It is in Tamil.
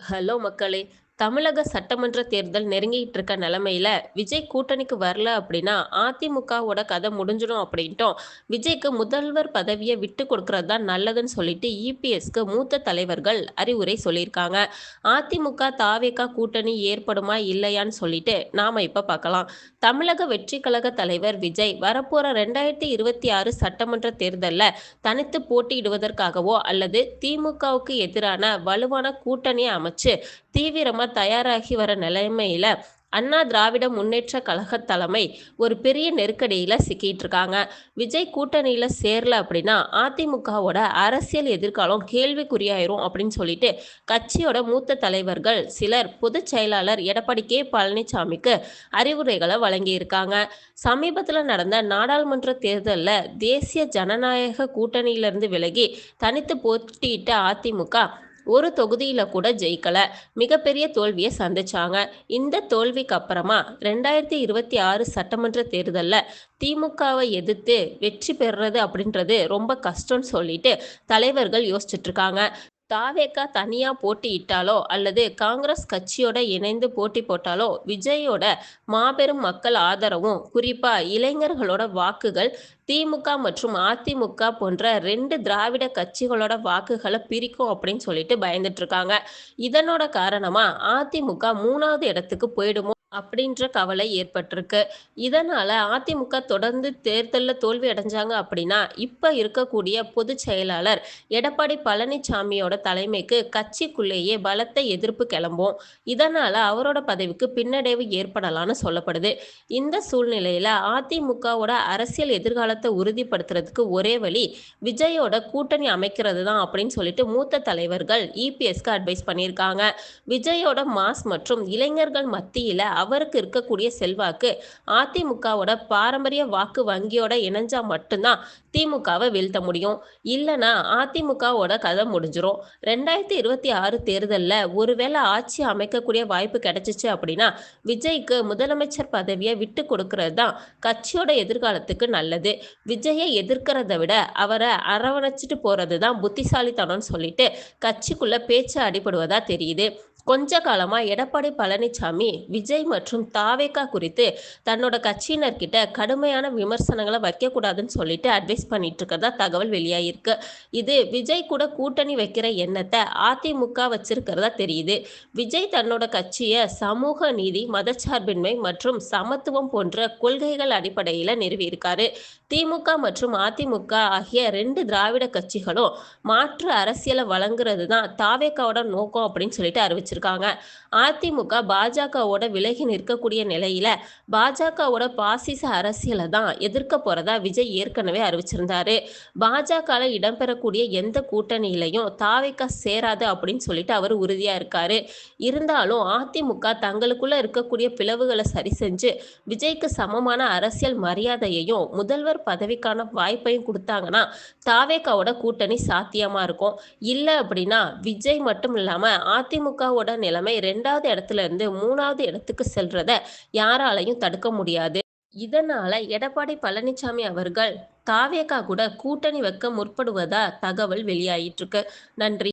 ஹலோ மக்களே! தமிழக சட்டமன்ற தேர்தல் நெருங்கிட்டு இருக்க நிலமையில விஜய் கூட்டணிக்கு வரல அப்படின்னா, அதிமுகவோட கதை முடிஞ்சிடும் அப்படின்ட்டும், விஜய்க்கு முதல்வர் பதவியை விட்டு கொடுக்கறது தான் நல்லதுன்னு சொல்லிட்டு இபிஎஸ்க்கு மூத்த தலைவர்கள் அறிவுரை சொல்லியிருக்காங்க. அதிமுக, தாவேகா கூட்டணி ஏற்படுமா இல்லையான்னு சொல்லிட்டு நாம இப்ப பார்க்கலாம். தமிழக வெற்றி கழக தலைவர் விஜய் வரப்போற ஆறு சட்டமன்ற தேர்தலில் தனித்து போட்டியிடுவதற்காகவோ அல்லது திமுகவுக்கு எதிரான வலுவான கூட்டணியை அமைச்சு தீவிரமா தயாராகி வர நிலைமையில அண்ணா திராவிட முன்னேற்ற கழக தலைமை ஒரு பெரிய நெருக்கடியில சிக்கிட்டு இருக்காங்க. விஜய் கூட்டணியில் சேரல அப்படின்னா அதிமுகவோட அரசியல் எதிர்காலம் கேள்விக்குறியாயிரும் அப்படின்னு சொல்லிட்டு கட்சியோட மூத்த தலைவர்கள் சிலர் பொதுச் செயலாளர் எடப்பாடி கே. பழனிசாமிக்கு அறிவுரைகளை வழங்கியிருக்காங்க. சமீபத்தில் நடந்த நாடாளுமன்ற தேர்தலில் தேசிய ஜனநாயக கூட்டணியிலிருந்து விலகி தனித்து போட்டியிட்ட அதிமுக ஒரு தொகுதியில கூட ஜெயிக்கல. மிகப்பெரிய தோல்வியை சந்திச்சாங்க. இந்த தோல்விக்கு அப்புறமா ரெண்டாயிரத்தி இருபத்தி ஆறு சட்டமன்ற தேர்தலில் திமுகவை எதிர்த்து வெற்றி பெறுறது அப்படின்றது ரொம்ப கஷ்டம்னு சொல்லிட்டு தலைவர்கள் யோசிச்சுட்டு இருக்காங்க. தாவேக்கா தனியாக போட்டியிட்டாலோ அல்லது காங்கிரஸ் கட்சியோட இணைந்து போட்டி போட்டாலோ விஜயோட மாபெரும் மக்கள் ஆதரவும் குறிப்பாக இளைஞர்களோட வாக்குகள் திமுக மற்றும் அதிமுக போன்ற ரெண்டு திராவிட கட்சிகளோட வாக்குகளை பிரிக்கும் அப்படின்னு சொல்லிட்டு பயந்துட்டு இருக்காங்க. இதனோட காரணமா அதிமுக மூணாவது இடத்துக்கு போயிடுமோ அப்படின்ற கவலை ஏற்பட்டிருக்கு. இதனால அதிமுக தொடர்ந்து தேர்தலில் தோல்வி அடைஞ்சாங்க அப்படின்னா இப்ப இருக்கக்கூடிய பொதுச் செயலாளர் எடப்பாடி பழனிசாமியோட தலைமைக்கு கட்சிக்குள்ளேயே பலத்த எதிர்ப்பு கிளம்பும். இதனால அவரோட பதவிக்கு பின்னடைவு ஏற்படலாம்னு சொல்லப்படுது. இந்த சூழ்நிலையில அதிமுகவோட அரசியல் எதிர்காலத்தை உறுதிப்படுத்துறதுக்கு ஒரே வழி விஜயோட கூட்டணி அமைக்கிறது தான் அப்படின்னு சொல்லிட்டு மூத்த தலைவர்கள் இபிஎஸ்க்கு அட்வைஸ் பண்ணியிருக்காங்க. விஜயோட மாஸ் மற்றும் இளைஞர்கள் மத்தியில அவருக்கு இருக்கக்கூடிய செல்வாக்கு அதிமுகவோட பாரம்பரிய வாக்கு வங்கியோட இணைஞ்சா மட்டும்தான் திமுகவை வீழ்த்த முடியும். இல்லைன்னா அதிமுகவோட கதை முடிஞ்சிரும். ரெண்டாயிரத்தி இருபத்தி ஆறு தேர்தலில் ஒருவேளை ஆட்சி அமைக்கக்கூடிய வாய்ப்பு கிடைச்சிச்சு அப்படின்னா விஜய்க்கு முதலமைச்சர் பதவியை விட்டு கொடுக்கறது தான் கட்சியோட எதிர்காலத்துக்கு நல்லது. விஜயை எதிர்க்கிறத விட அவரை அரவணைச்சிட்டு போகிறது தான் புத்திசாலித்தனம்னு சொல்லிட்டு கட்சிக்குள்ள பேச்சு அடிபடுவதா தெரியுது. கொஞ்ச காலமாக எடப்பாடி பழனிசாமி விஜய் மற்றும் தாவேக்கா குறித்து தன்னோட கட்சியினர்கிட்ட கடுமையான விமர்சனங்களை வைக்கக்கூடாதுன்னு சொல்லிட்டு அட்வைஸ் பண்ணிட்டு இருக்கிறதா தகவல் வெளியாகிருக்கு இது விஜய் கூட கூட்டணி வைக்கிற எண்ணத்தை அதிமுக வச்சிருக்கிறதா தெரியுது. விஜய் தன்னோட கட்சியை சமூக நீதி மதச்சார்பின்மை மற்றும் சமத்துவம் போன்ற கொள்கைகள் அடிப்படையில் நிறுவியிருக்காரு. திமுக மற்றும் அதிமுக ஆகிய ரெண்டு திராவிட கட்சிகளும் மாற்று அரசியலை வழங்குறது தான் தாவேக்காவோட நோக்கம் அப்படின்னு சொல்லிட்டு வச்சிருக்காங்க அதிமுக பாஜகவோட விலகி நிற்கக்கூடிய நிலையில பாஜகவோட பாசிச அரசியலை தான் எதிர்க்க போறதா விஜய் ஏற்கனவே அறிவிச்சிருந்தாரு. பாஜகவில் இடம்பெறக்கூடிய எந்த கூட்டணியிலையும் தாவேக்கா சேராது அப்படின்னு சொல்லிட்டு அவர் உறுதியா இருக்காரு. இருந்தாலும் அதிமுக தங்களுக்குள்ள இருக்கக்கூடிய பிளவுகளை சரி செஞ்சு விஜய்க்கு சமமான அரசியல் மரியாதையையும் முதல்வர் பதவிக்கான வாய்ப்பையும் கொடுத்தாங்கன்னா தாவேக்காவோட கூட்டணி சாத்தியமா இருக்கும். இல்லை அப்படின்னா விஜய் மட்டும் இல்லாம அதிமுகவோட நிலைமை ரெண்டாவது இடத்துல இருந்து மூணாவது இடத்துக்கு செல்றத யாராலையும் தடுக்க முடியாது. இதனால எடப்பாடி பழனிசாமி அவர்கள் தாவேக்கா கூட கூட்டணி வைக்க முற்படுவதா தகவல் வெளியாயிட்டு இருக்கு நன்றி.